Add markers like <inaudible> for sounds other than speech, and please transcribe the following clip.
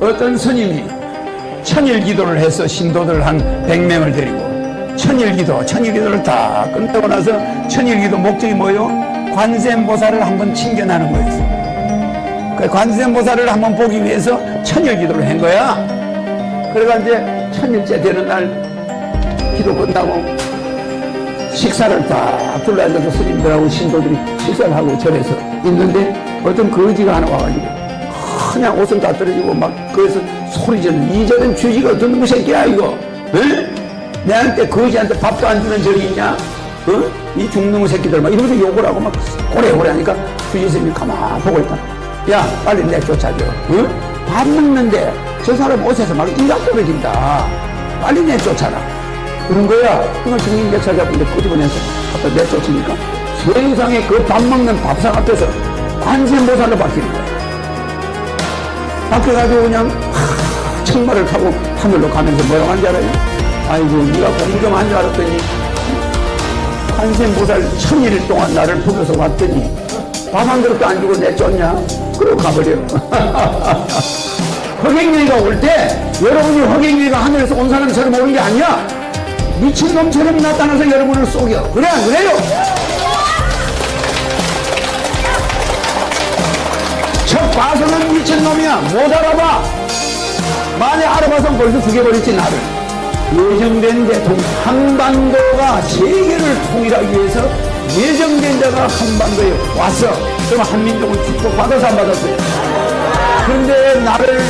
어떤 스님이 천일 기도를 해서 신도들 한 100명을 데리고 천일 기도, 천일 기도를 다 끝내고 나서 천일 기도 목적이 뭐요? 관세음보살을 한번 칭견하는 거였어. 그 관세음보살을 한번 보기 위해서 천일 기도를 한 거야. 그래가 이제 천일째 되는 날 기도 끝나고 식사를 딱 둘러앉아서 스님들하고 신도들이 식사를 하고 절에서 있는데 어떤 거지가 하나 와가지고 그냥 옷은 다 떨어지고 막 그래서 소리 지르는 이전엔 주지가 어떤 놈의 새끼야 이거 에? 내한테 거지한테 밥도 안 주는 적이 있냐 어? 이 죽는 새끼들 막 이러면서 욕을 하고 막 고래고래 하니까 주지 스님이 가만 보고 있다 야 빨리 내 쫓아줘 어? 밥 먹는데 저 사람 옷에서 막 이가 떨어진다 빨리 내 쫓아라 그런 거야. 그걸 잡고 이제 끄집어내서 갖다 내쫓으니까 세상에 그 밥 먹는 밥상 앞에서 관세음보살로 바뀌는 거야. 바뀌어가지고 그냥 하, 청마를 타고 하늘로 가면서 뭐라고 한줄 알아요? 아이고 네가 공정한 줄 알았더니 관세음보살 천일 동안 나를 부려서 왔더니 밥 한 그릇도 안 주고 내쫓냐? 그러고 가버려. <laughs> 허경영이가 올 때 여러분이 허경영이가 하늘에서 온 사람처럼 오는 게 아니야. 미친놈처럼 나타나서 여러분을 속여. 그래, 안 그래요? 봐서는 미친놈이야. 못 알아봐. 만약 알아봐서 벌써 죽여버렸지, 나를. 예정된 대통령, 한반도가 세계를 통일하기 위해서 예정된 자가 한반도에 왔어. 그럼 한민족은 축복받아서 안 받았어요. 그런데 나를